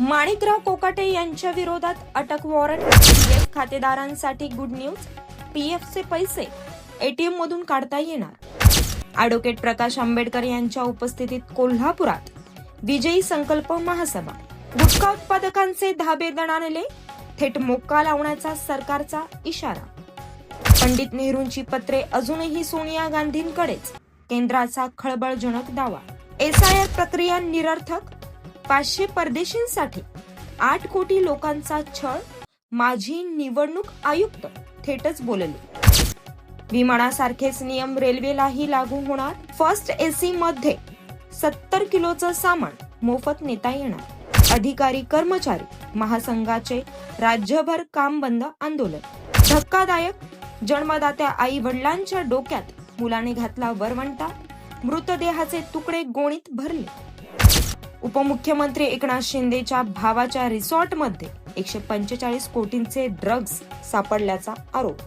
माणिकराव कोकाटे यांच्या विरोधात अटक वॉरंट पीएफ खातेदारांसाठी गुड न्यूज पीएफचे पैसे एटीएम मधून काढता येणार. ॲडव्होकेट प्रकाश आंबेडकर यांच्या उपस्थितीत कोल्हापुरात विजयी संकल्प महासभा. गुटखा उत्पादकांचे धाबे दणाणले थेट मोक्का लावण्याचा सरकारचा इशारा. पंडित नेहरूंची पत्रे अजूनही सोनिया गांधींकडेच. केंद्राचा खळबळजनक दावा. एसआयआर प्रक्रिया निरर्थक पाचशे परदेशींसाठी आठ कोटी लोकांचा छळ माझी निवडणूक आयुक्त थेटच बोलले. विमानासारखेच नियम रेल्वेलाही लागू होणार. फर्स्ट एसी मध्ये सत्तर किलोचं सामान मोफत नेता येणार. अधिकारी कर्मचारी महासंघाचे राज्यभर काम बंद आंदोलन. धक्कादायक जन्मदात्या आई वडिलांच्या डोक्यात मुलाने घातला वरवंटा. मृतदेहाचे तुकडे गोणीत भरले. उपमुख्यमंत्री एकनाथ शिंदेच्या भावाच्या रिसॉर्टमध्ये एकशे पंचेचाळीस कोटींचे ड्रग्ज सापडल्याचा आरोप.